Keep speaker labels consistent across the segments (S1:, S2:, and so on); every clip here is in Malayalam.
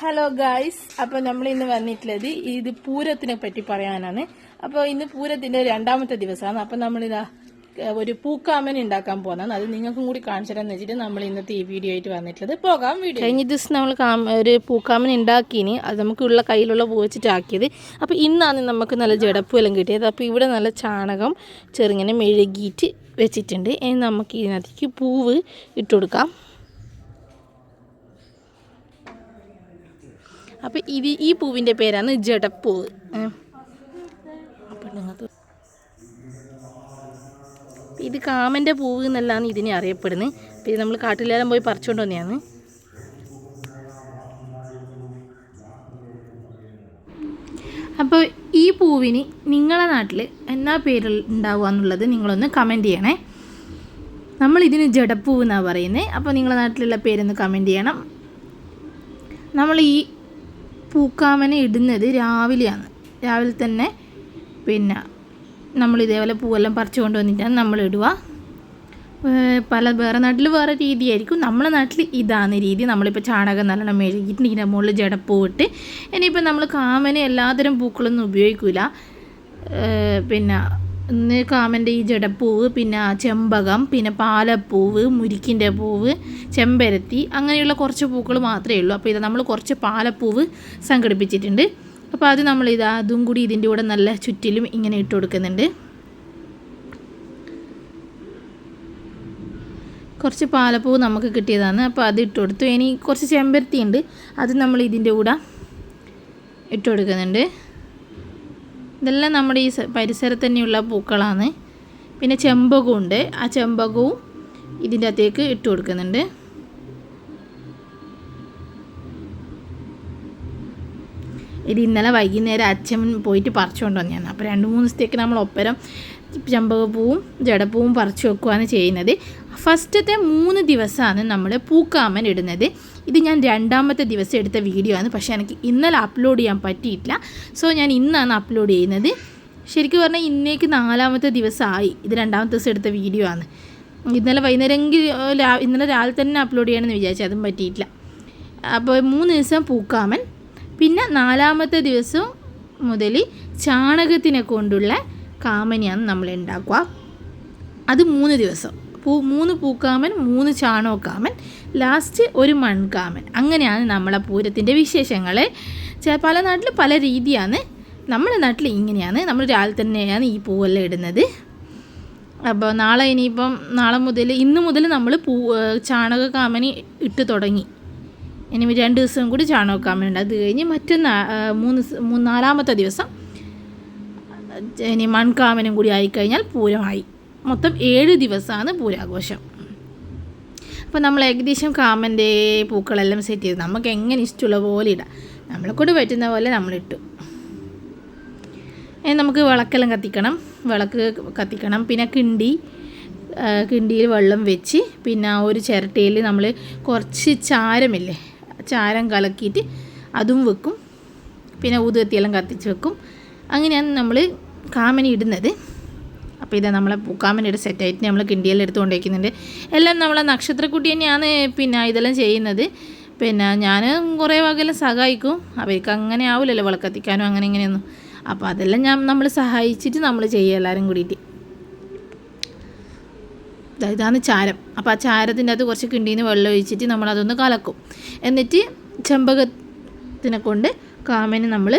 S1: ഹലോ ഗായ്സ് അപ്പോൾ നമ്മൾ ഇന്ന് വന്നിട്ടുള്ളത് ഇത് പൂരത്തിനെ പറ്റി പറയാനാണ്. അപ്പോൾ ഇന്ന് പൂരത്തിന്റെ രണ്ടാമത്തെ ദിവസമാണ്. അപ്പോൾ നമ്മളിതാ ഒരു പൂക്കാമൻ ഉണ്ടാക്കാൻ പോകുന്നതാണ് അത് നിങ്ങൾക്കും കൂടി കാണിച്ചു തരാന്ന് വെച്ചിട്ട് നമ്മൾ ഇന്നത്തെ ഈ വീഡിയോ ആയിട്ട് വന്നിട്ടുള്ളത്. പോകാം വീഡിയോ കഴിഞ്ഞ ദിവസം നമ്മൾ ഒരു പൂക്കാമൻ ഉണ്ടാക്കിയിന്. അത് നമുക്കുള്ള കയ്യിലുള്ള പൂ വെച്ചിട്ടാക്കിയത് അപ്പോൾ ഇന്നാണ് നമുക്ക് നല്ല ജടപ്പൂ എല്ലാം കിട്ടിയത്. അപ്പോൾ ഇവിടെ നല്ല ചാണകം ചെറുങ്ങനെ മെഴുകിയിട്ട് വെച്ചിട്ടുണ്ട്. ഇനി നമുക്ക് ഇതിനകത്തേക്ക് പൂവ് ഇട്ട് അപ്പോൾ ഇത് ഈ പൂവിന്റെ പേരാണ് ജടപ്പൂവ് ഏ. അപ്പോൾ നിങ്ങൾക്ക് ഇത് കാമന്റെ പൂവ് എന്നല്ലാന്ന് ഇതിനെ അറിയപ്പെടുന്നത് പിന്നെ നമ്മൾ കാട്ടിലെല്ലാം പോയി പറിച്ചുകൊണ്ട് വന്നെയാണ്. അപ്പോൾ ഈ പൂവിന് നിങ്ങളെ നാട്ടിൽ എന്നാ പേര് ഉണ്ടാവുക എന്നുള്ളത് നിങ്ങളൊന്ന് കമന്റ് ചെയ്യണേ. നമ്മൾ ഇതിന് ജഡപ്പൂവ് എന്നാണ് പറയുന്നത് അപ്പോൾ നിങ്ങളുടെ നാട്ടിലുള്ള പേരൊന്ന് കമന്റ് ചെയ്യണം. നമ്മൾ ഈ പൂക്കാമനെ ഇടുന്നത് രാവിലെയാണ്. രാവിലെ തന്നെ പിന്നെ നമ്മൾ ഇതേപോലെ പൂവെല്ലാം പറിച്ചു കൊണ്ടുവന്നിട്ടാണ് നമ്മൾ ഇടുക. പല വേറെ നാട്ടിൽ വേറെ രീതിയായിരിക്കും. നമ്മളെ നാട്ടിൽ ഇതാണ് രീതി. നമ്മളിപ്പോൾ ചാണകം നല്ലോണം മെഴുകിയിട്ട് ഇതിന്റെ മുകളിൽ ജടപ്പൂ ഇട്ട് ഇനിയിപ്പോൾ നമ്മൾ കാമന് എല്ലാതരം പൂക്കളൊന്നും ഉപയോഗിക്കില്ല പിന്നെ ഇന്ന് കാമന്റെ ഈ ജടപ്പൂവ് പിന്നെ ചെമ്പകം പിന്നെ പാലപ്പൂവ് മുരിക്കിന്റെ പൂവ് ചെമ്പരത്തി അങ്ങനെയുള്ള കുറച്ച് പൂക്കൾ മാത്രമേ ഉള്ളൂ. അപ്പോൾ ഇത് നമ്മൾ കുറച്ച് പാലപ്പൂവ് സംഘടിപ്പിച്ചിട്ടുണ്ട്. അപ്പോൾ അത് നമ്മൾ ഇത് അതും കൂടി ഇതിന്റെ കൂടെ നല്ല ചുറ്റിലും ഇങ്ങനെ ഇട്ട് കൊടുക്കുന്നുണ്ട്. കുറച്ച് പാലപ്പൂവ് നമുക്ക് കിട്ടിയതാണ്. അപ്പോൾ അത് ഇട്ട് കൊടുത്തു. ഇനി കുറച്ച് ചെമ്പരത്തി ഉണ്ട്. അത് നമ്മൾ ഇതിന്റെ കൂടെ ഇട്ട് കൊടുക്കുന്നുണ്ട്. ഇതെല്ലാം നമ്മുടെ ഈ പരിസരത്ത് തന്നെയുള്ള പൂക്കളാണ്. പിന്നെ ചെമ്പകമുണ്ട്. ആ ചെമ്പകവും ഇതിന്റെ അകത്തേക്ക് ഇട്ട് കൊടുക്കുന്നുണ്ട്. ഇത് ഇന്നലെ വൈകുന്നേരം അച്ഛൻ പോയിട്ട് പറിച്ചുകൊണ്ട് വന്നതാണ്. അപ്പോൾ രണ്ട് മൂന്ന് ദിവസത്തേക്ക് നമ്മൾ ഒപ്പരം ചെമ്പകപ്പൂവും ജടപ്പൂവും പറിച്ചു വെക്കുകയാണ് ചെയ്യുന്നത്. ഫസ്റ്റത്തെ മൂന്ന് ദിവസമാണ് നമ്മൾ പൂക്കാമൻ ഇടുന്നത്. ഇത് ഞാൻ രണ്ടാമത്തെ ദിവസം എടുത്ത വീഡിയോ ആണ്. പക്ഷേ എനിക്ക് ഇന്നലെ അപ്ലോഡ് ചെയ്യാൻ പറ്റിയിട്ടില്ല. സോ ഞാൻ ഇന്നാണ് അപ്ലോഡ് ചെയ്യുന്നത്. ശരിക്കും പറഞ്ഞാൽ ഇന്നേക്ക് നാലാമത്തെ ദിവസമായി. ഇത് രണ്ടാമത്തെ ദിവസം എടുത്ത വീഡിയോ ആണ്. ഇന്നലെ വൈകുന്നേരമെങ്കിൽ ഇന്നലെ രാവിലെ തന്നെ അപ്ലോഡ് ചെയ്യണമെന്ന് വിചാരിച്ചു. അതും പറ്റിയിട്ടില്ല. അപ്പോൾ മൂന്ന് ദിവസം പൂക്കാമൻ. പിന്നെ നാലാമത്തെ ദിവസം മുതൽ ചാണകത്തിനെ കൊണ്ടുള്ള കാമനിയാണ് നമ്മൾ ഉണ്ടാക്കുക. അത് മൂന്ന് ദിവസം. പൂ മൂന്ന് പൂക്കാമൻ മൂന്ന് ചാണകക്കാമൻ ലാസ്റ്റ് ഒരു മൺകാമൻ. അങ്ങനെയാണ് നമ്മളെ പൂരത്തിന്റെ വിശേഷങ്ങൾ പല നാട്ടിൽ പല രീതിയാണ്. നമ്മുടെ നാട്ടിൽ ഇങ്ങനെയാണ്. നമ്മൾ രാവിലെ തന്നെയാണ് ഈ പൂവെല്ലാം ഇടുന്നത്. അപ്പോൾ നാളെ ഇനിയിപ്പം നാളെ മുതൽ ഇന്ന് മുതൽ നമ്മൾ പൂ ചാണക ചാണകക്കാമനി ഇട്ട് തുടങ്ങി. ഇനി രണ്ട് ദിവസം കൂടി ചാണകക്കാമനുണ്ട് അത് കഴിഞ്ഞ് മറ്റന്നാ മൂന്ന് മൂന്നാലാമത്തെ നാലാമത്തെ ദിവസം ഇനി മൺകാമനും കൂടി ആയിക്കഴിഞ്ഞാൽ പൂരമായി മൊത്തം ഏഴ് ദിവസമാണ് പൂരാഘോഷം. അപ്പോൾ നമ്മൾ ഏകദേശം കാമന്റെ പൂക്കളെല്ലാം സെറ്റ് ചെയ്ത്. നമുക്ക് എങ്ങനെ ഇഷ്ടമുള്ള പോലെ ഇടാം. നമ്മളെ കൊണ്ട് പറ്റുന്ന പോലെ നമ്മളിട്ടു നമുക്ക് വിളക്കെല്ലാം കത്തിക്കണം. വിളക്ക് കത്തിക്കണം. പിന്നെ കിണ്ടി കിണ്ടിയിൽ വെള്ളം വെച്ച് പിന്നെ ഒരു ചിരട്ടയിൽ നമ്മൾ കുറച്ച് ചാരമില്ലേ ചാരം കലക്കിയിട്ട് അതും വെക്കും. പിന്നെ ഊതുകത്തിയെല്ലാം കത്തിച്ച് വെക്കും. അങ്ങനെയാണ് നമ്മൾ കാമനി ഇടുന്നത്. അപ്പോൾ ഇതാ നമ്മളെ പൂക്കാമനിയുടെ സെറ്റായിട്ട് നമ്മൾ കിണ്ടിയെല്ലാം എടുത്തുകൊണ്ടിരിക്കുന്നുണ്ട്. എല്ലാം നമ്മളെ നക്ഷത്രക്കുട്ടി തന്നെയാണ് പിന്നെ ഇതെല്ലാം ചെയ്യുന്നത്. പിന്നെ ഞാൻ കുറേ വകയെല്ലാം സഹായിക്കും. അവർക്ക് അങ്ങനെ ആവില്ലല്ലോ വിളക്കത്തിക്കാനും അങ്ങനെ ഇങ്ങനെയൊന്നും. അപ്പോൾ അതെല്ലാം ഞാൻ നമ്മൾ സഹായിച്ചിട്ട് നമ്മൾ ചെയ്യുക എല്ലാവരും കൂടിയിട്ട്. ഇതാണ് ചാരം. അപ്പോൾ ആ ചാരത്തിന്റെ അകത്ത് കുറച്ച് കിണ്ടിയിൽ നിന്ന് വെള്ളം ഒഴിച്ചിട്ട് നമ്മൾ അതൊന്ന് കലക്കും. എന്നിട്ട് ചെമ്പകത്തിനെ കൊണ്ട് കാമന് നമ്മൾ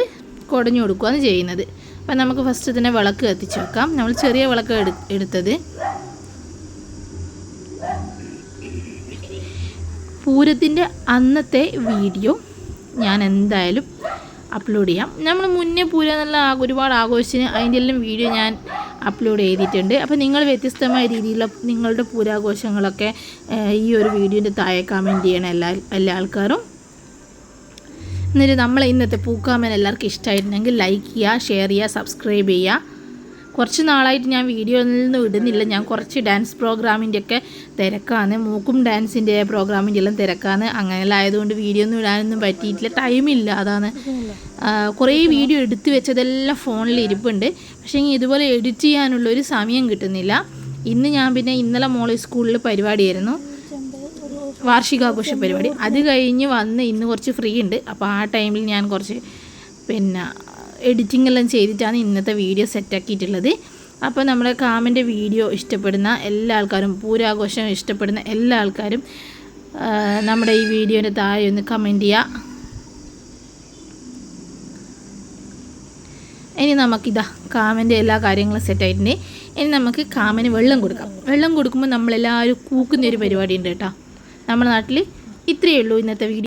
S1: കുടഞ്ഞു കൊടുക്കുകയാണ് ചെയ്യുന്നത്. അപ്പം നമുക്ക് ഫസ്റ്റ് ഇതിനെ വിളക്ക് കത്തിച്ച് വെക്കാം. നമ്മൾ ചെറിയ വിളക്ക് എടു എടുത്തത്. പൂരത്തിന്റെ അന്നത്തെ വീഡിയോ ഞാൻ എന്തായാലും അപ്ലോഡ് ചെയ്യാം. നമ്മൾ മുന്നേ പൂരം എന്നുള്ള ഒരുപാട് ആഘോഷിച്ച് അതിന്റെ എല്ലാം വീഡിയോ ഞാൻ അപ്ലോഡ് ചെയ്തിട്ടുണ്ട്. അപ്പോൾ നിങ്ങൾ വ്യത്യസ്തമായ രീതിയിലുള്ള നിങ്ങളുടെ പൂരാഘോഷങ്ങളൊക്കെ ഈ ഒരു വീഡിയോന്റെ താഴെ കമന്റ് ചെയ്യണം എല്ലാ എല്ലാ ആൾക്കാരും എന്നിട്ട് നമ്മളെ ഇന്നത്തെ പൂക്കാമൻ എല്ലാവർക്കും ഇഷ്ടമായിട്ടുണ്ടെങ്കിൽ ലൈക്ക് ചെയ്യുക ഷെയർ ചെയ്യുക സബ്സ്ക്രൈബ് ചെയ്യുക. കുറച്ച് നാളായിട്ട് ഞാൻ വീഡിയോ ഒന്നും ഇടുന്നില്ല ഞാൻ കുറച്ച് ഡാൻസ് പ്രോഗ്രാമിന്റെ ഒക്കെ തിരക്കാണ്. മൂക്കും ഡാൻസിന്റെ പ്രോഗ്രാമിന്റെ എല്ലാം തിരക്കാണ്. അങ്ങനെയെല്ലാം ആയതുകൊണ്ട് വീഡിയോ ഒന്നും ഇടാനൊന്നും പറ്റിയിട്ടില്ല. ടൈമില്ല അതാണ്. കുറേ വീഡിയോ എടുത്തു വെച്ചതെല്ലാം ഫോണിൽ ഇരിപ്പുണ്ട്. പക്ഷേ ഇതുപോലെ എഡിറ്റ് ചെയ്യാനുള്ള ഒരു സമയം കിട്ടുന്നില്ല. ഇന്ന് ഞാൻ പിന്നെ ഇന്നലെ മോളെ സ്കൂളിൽ പരിപാടിയായിരുന്നു. വാർഷികാഘോഷ പരിപാടി. അത് കഴിഞ്ഞ് വന്ന് ഇന്ന് കുറച്ച് ഫ്രീ ഉണ്ട്. അപ്പോൾ ആ ടൈമിൽ ഞാൻ കുറച്ച് പിന്നെ എഡിറ്റിംഗ് എല്ലാം ചെയ്തിട്ടാണ് ഇന്നത്തെ വീഡിയോ സെറ്റാക്കിയിട്ടുള്ളത് അപ്പോൾ നമ്മുടെ കാമന്റെ വീഡിയോ ഇഷ്ടപ്പെടുന്ന എല്ലാ ആൾക്കാരും പൂരാഘോഷം ഇഷ്ടപ്പെടുന്ന എല്ലാ ആൾക്കാരും നമ്മുടെ ഈ വീഡിയോന്റെ താഴെ ഒന്ന് കമന്റ് ചെയ്യുക ഇനി നമുക്കിതാ കാമന്റെ എല്ലാ കാര്യങ്ങളും സെറ്റായിട്ടുണ്ട് ഇനി നമുക്ക് കാമന് വെള്ളം കൊടുക്കാം. വെള്ളം കൊടുക്കുമ്പോൾ നമ്മളെല്ലാവരും കൂക്കുന്ന ഒരു പരിപാടി ഉണ്ട് കേട്ടോ. നമ്മുടെ നാട്ടിൽ ഇത്രയേ ഉള്ളൂ ഇന്നത്തെ വീഡിയോ.